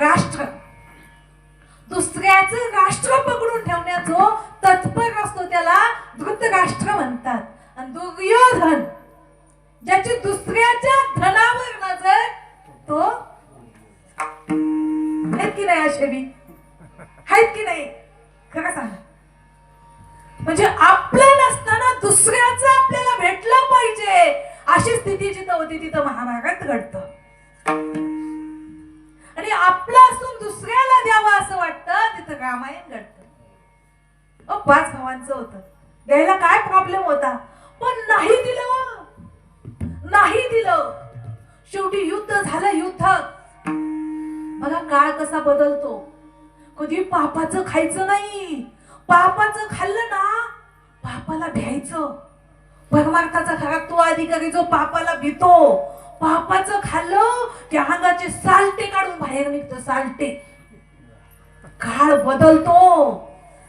राष्ट्र. दुसऱ्याचं राष्ट्र पकडून ठेवण्याचो तत्पर असतो त्याला धृतराष्ट्र म्हणतात. आणि दुर्योधन ज्याची दुसऱ्याच्या धनावर नजर तो आहेत की नाही असे आहेत की नाही? खरं सांग. म्हणजे आपलं नसताना दुसऱ्याचं आपल्याला भेटलं पाहिजे. अशी स्थिती जिथं होती तिथं महाभारत घडतं. आपलं असून दुसऱ्याला द्यावं असं वाटतं तिथं रामायण घडतं. पाच भावांचं होतं. द्यायला काय प्रॉब्लेम होता? पण नाही दिलं. नाही दिलं. शेवटी युद्ध झालं युद्ध. बघा काळ कसा बदलतो. कधी पापाचं खायचं नाही. पापाचं खाल्लं ना पापाला भ्यायचं. परमार्थाचा खरा तो अधिकारी जो पापाला भीतो पापाचं खाल्लं की अंगाचे सालटे काढून बाहेर निघत सालटे. काळ बदलतो.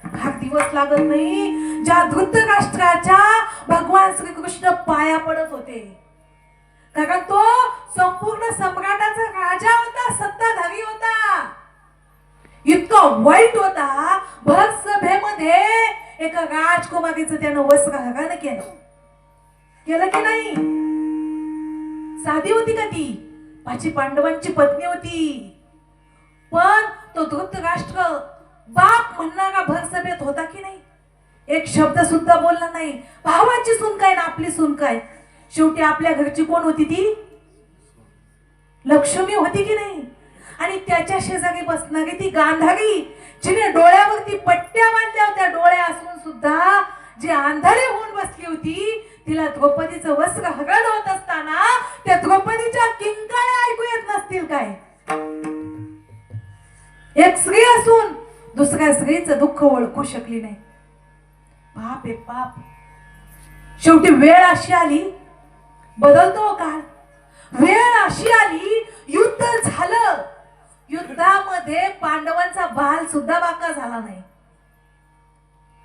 फार दिवस लागत नाही. ज्या धृतराष्ट्राच्या भगवान श्रीकृष्ण पाया पडत होते. कारण तो संपूर्ण सम्राटाचा राजा होता सत्ताधारी होता. इतका वाईट होता. भर सभेमध्ये एका राजकुमारीचं त्यानं वस्त्र हरण केलं. केलं की नाही? साधी होती का ती? माझी पांडवांची पत्नी होती. पण तो धृतराष्ट्र बाप म्हणणारा भर सभेत होता की नाही? एक शब्द सुद्धा बोलला नाही. भावाची सून काय ना आपली सून काय? शेवटी आपल्या घरची कोण होती ती? लक्ष्मी होती की नाही? आणि त्याच्या शेजारी बसणारी ती गांधारी जिने डोळ्यावरती पट्ट्या बांधल्या होत्या. डोळ्या असून सुद्धा जी आंधळी होऊन बसली होती तिला द्रौपदीचं वस्त्र हगड होत असताना त्या द्रौपदीच्या किंकाळ्या ऐकू येत नसतील काय? एक स्त्री असून दुसऱ्या स्त्रीचं दुःख ओळखू शकली नाही. पाप आहे पाप शेवटी वेळ अशी आली बदलतो हो काळ. वेळ अशी आली युद्ध झालं. युद्धामध्ये पांडवांचा बाल सुद्धा बाका झाला नाही.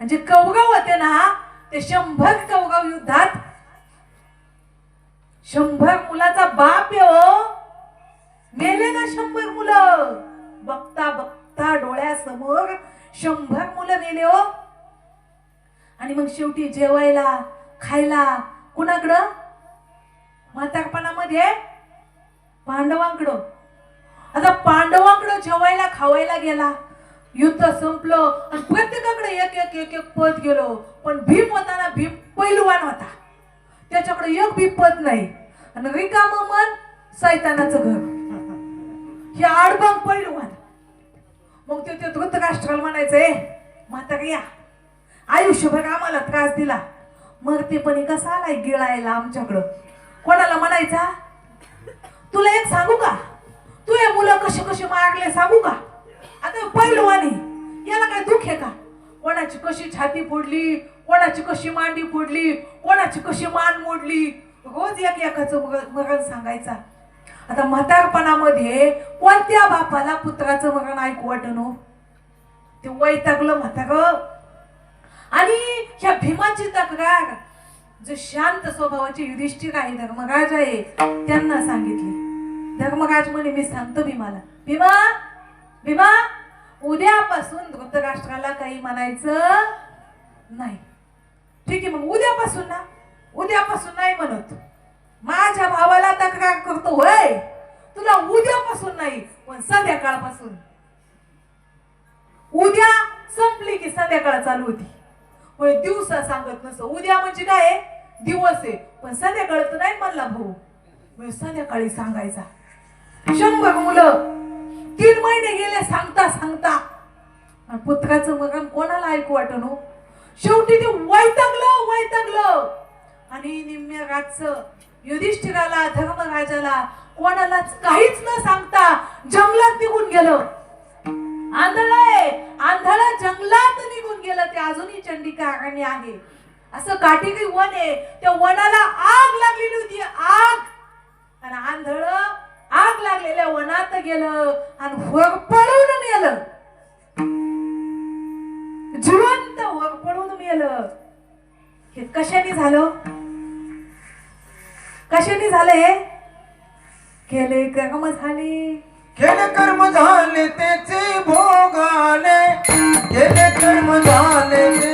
म्हणजे कौरव होते ना ते शंभर चौगाव युद्धात शंभर मुलाचा बाप आहे हो. मेले ना शंभर मुलं. बघता बघता डोळ्यासमोर शंभर मुलं मेले हो. आणि मग शेवटी जेवायला खायला कुणाकडं? म्हातारपणामध्ये पांडवांकडं. आता पांडवांकडं जेवायला खावायला गेला. युद्ध संपलं आणि प्रत्येकाकडे एक एक एक एक पद गेलो. पण भीम होता ना भीम पैलवान होता. त्याच्याकडे एक बी पद नाही. आणि रिकाम मन सैतानाचं घर. हे आडबांग पैलवान. मग ते ते धृतराष्ट्राला म्हणायचंय म्हातारी या आयुष्यभर आम्हाला त्रास दिला. मरतेपणी कसा आलाय गिळायला आमच्याकडं? कोणाला म्हणायचा? तुला एक सांगू का? तू हे मुलं कसे कसे मारले सांगू का? आता पैलवान कोणाची कशी छाती फोडली कोणाची कशी मांडी फोडली कोणाची कशी मान मोडली? रोज एक एकाचं मरण सांगायचा. आता म्हातारपणामध्ये कोणत्या बापाला पुत्राचं मरण ऐकू वाटणं ते वैतागलं म्हातारं. आणि ह्या भीमाची तक्रार जे शांत स्वभावाचे युधिष्ठिर आहे धर्मराज आहे त्यांना सांगितले. धर्मराज म्हणे मी सांगतो भीमाला. भीमा? भीमा? उद्यापासून धृतराष्ट्राला काही म्हणायचं नाही. ठीक आहे मग उद्यापासून ना? उद्यापासून नाही म्हणत. माझ्या भावाला तक्रार करतो होय. तुला उद्यापासून नाही पण संध्याकाळपासून. उद्या संपली की संध्याकाळ चालू होती. दिवसा सांगत नसतो. उद्या म्हणजे काय? दिवस आहे. पण संध्याकाळ तर नाही म्हणला भाऊ. म्हणजे संध्याकाळी सांगायचा. शंभर मुलं. तीन महिने गेले सांगता सांगता. आणि पुत्राचं मरण कोणाला ऐकू वाटणं हो? शेवटी ते वैतागलं वैतागलं. आणि निम्म्या रातचं युधिष्ठिराला धर्मराजाला कोणालाच काहीच न सांगता जंगलात निघून गेलं. आंधळ आहे जंगलात निघून गेलं. ते अजूनही चंडिका अरण्य आहे. असं काटेरी वन आहे. त्या वनाला आग लागलेली होती आग. आणि आंधळ रानात गेलं आणि होरपळून मेलं. जिवंत होरपळून मेलं. हे कशाने झालं? कशाने झाले हे? केले कर्म झाले. केले कर्म झाले त्याचे भोगाले केले कर्म झाले